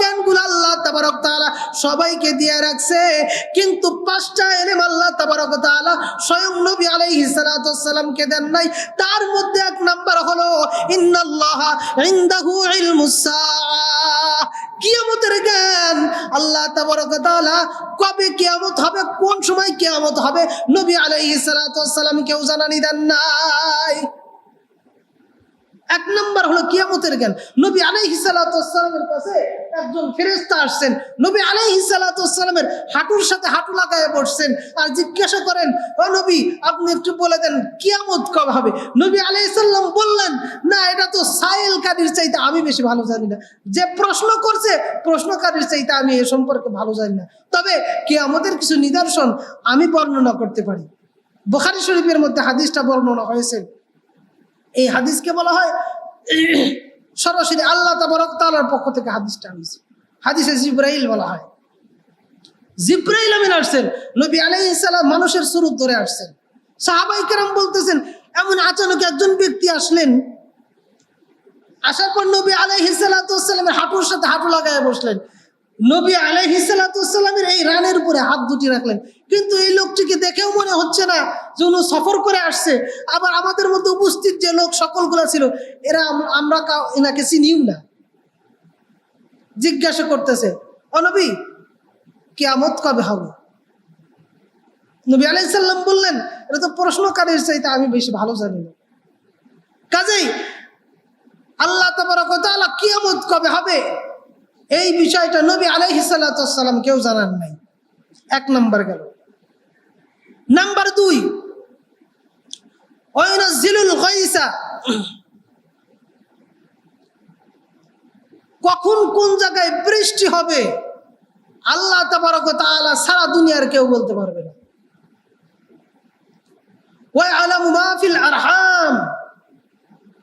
জ্ঞানগুলো আল্লাহ তাবারক তাআলা সবাইকে দিয়ে রাখছে। কিন্তু পাঁচটা এলেম আল্লাহ তাবারক তাআলা স্বয়ং নবী আলাইহি সালাতু ওয়াসালামকে দেন নাই। তার মধ্যে এক নাম্বার হলো, ইন্নাল্লাহ ইনদাহু ইলমুস সাআহ। কিয়ামতের জ্ঞান আল্লাহ তাবারক তাআলা কবে কিয়ামত হবে, কোন সময় কিয়ামত হবে, নবী আলাইহিস সালাতু কেউ জানানি দেন নাই। এক নম্বর হলো কিয়ামতের জ্ঞান। নবী সালাতু কাছে একজন ফেরেশতা আসছেন। নবী সালাতু হাঁটুর সাথে হাঁটু লাগায় বসছেন আর জিজ্ঞাসা করেন, ও নবী, আপনি একটু বলে দেন, কিয়ামত কবে হবে? নবী আলাইহিস সালাম বললেন, না, এটা তো সাইল কাদির চাইতে আমি বেশি ভালো জানি না। যে প্রশ্ন করছে, প্রশ্নকারীর চাইতে আমি এ সম্পর্কে ভালো জানি না। তবে কিয়ামতের কিছু নিদর্শন আমি বর্ণনা করতে পারি। বুখারী শরীফের মধ্যে হাদিসটা বর্ণনা হয়েছে এই হাদিসকে বলা হয়, সরাসরি আল্লাহ তাআলার পক্ষ থেকে হাদিসটা হয়েছে। হাদিসে জিব্রাইল বলা হয়। জিব্রাইল আমিন আসছেন, নবী মানুষের সুরত ধরে আসছেন। সাহাবাই কেরাম বলতেছেন, এমন আচানক একজন ব্যক্তি আসলেন, আসার পর নবী সালামের হাঁটুর সাথে হাঁটু লাগায় বসলেন। নবী সালামের এই রানের উপরে হাত দুটি রাখলেন। কিন্তু এই লোকটিকে দেখেও মনে হচ্ছে না যে উনি সফর করে আসছে। আবার আমাদের মধ্যে উপস্থিত যে লোক সকলগুলো ছিল, এরা আমরা এনাকে চিনিও না। জিজ্ঞাসা করতেছে অনবী কিয়ামত কবে হবে? নবী আলাইসাল্লাম বললেন, এটা তো প্রশ্নকারীর চাইতে আমি বেশি ভালো জানি না। কাজেই আল্লাহ তাআলা কিয়ামত কবে হবে? এই বিষয়টা নবী আলাইহিস সালাতু ওয়াস সালাম কেউ জানান নাই। এক নাম্বার গেল। নাম্বার দুই ওয়াইনাজ্জিলুল গাইসা কখন কোন জায়গায় বৃষ্টি হবে? আল্লাহ তাআলা সারা দুনিয়ার কেউ বলতে পারবে না। ওয়াইআলামু মা ফিল আরহাম।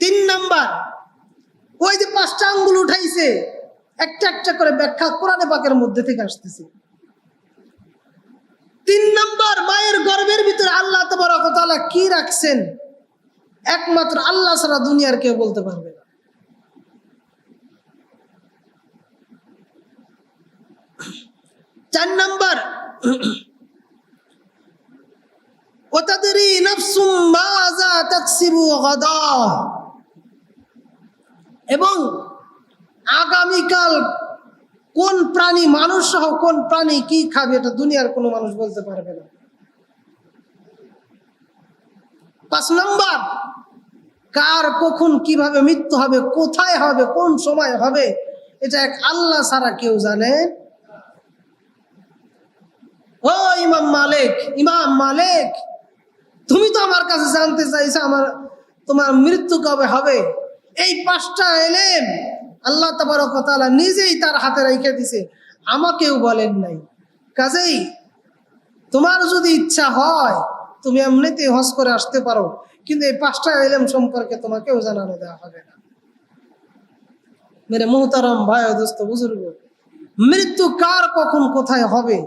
তিন নাম্বার, ওই যে পাঁচটা আঙ্গুল উঠাইছে, একটা একটা করে ব্যাখ্যা কোরআনে পাকের মধ্যে থেকে আসতেছে। তিন নম্বর, মায়ের গর্ভের ভিতরে আল্লাহ তাবারক ওয়া তাআলা কি রাখছেন? একমাত্র আল্লাহ ছাড়া দুনিয়ার কেউ বলতে পারবে না। চার নাম্বার এবং আগামীকাল কোন প্রাণী মানুষ সহ কোন প্রাণী কি খাবে, এটা দুনিয়ার কোনো মানুষ বলতে পারবে না। পাঁচ নম্বর, কার কখন কীভাবে মৃত্যু হবে, কোথায় হবে, কোন সময় হবে, এটা এক আল্লাহ ছাড়া কেউ জানে। ও ইমাম মালিক ইমাম মালিক, তুমি তো আমার কাছে জানতে চাইছো আমার, তোমার মৃত্যু কবে হবে? এই পাঁচটা এলেম আল্লাহ তাবারক ওয়া নিজেই তার হাতে রেখে দিছে। আমাকেও বলেন নাই। কাজেই তোমার যদি ইচ্ছা হয়, তুমি এমনিতে হজ করে আসতে পারো। কিন্তু এই পাঁচটা এলেম সম্পর্কে তোমাকেও জানানো দেওয়া হবে না। মেরে মোহতারাম ভাই দোস্ত, বুজুর্গ, মৃত্যু কার কখন কোথায় হবে,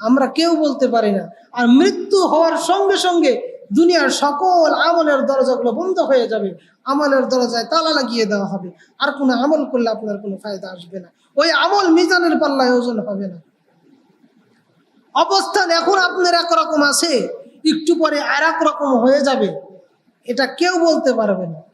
আমরা কেউ বলতে পারি না। আর মৃত্যু হওয়ার সঙ্গে সঙ্গে দুনিয়ার সকল আমলের দরজাগুলো বন্ধ হয়ে যাবে। আমলের দরজায় তালা লাগিয়ে দেওয়া হবে। আর কোনো আমল করলে আপনার কোনো ফায়দা আসবে না। ওই আমল মিজানের পাল্লায় ওজন হবে না। অবস্থান এখন আপনার একরকম আছে। একটু পরে আর রকম হয়ে যাবে। এটা কেউ বলতে পারবে না।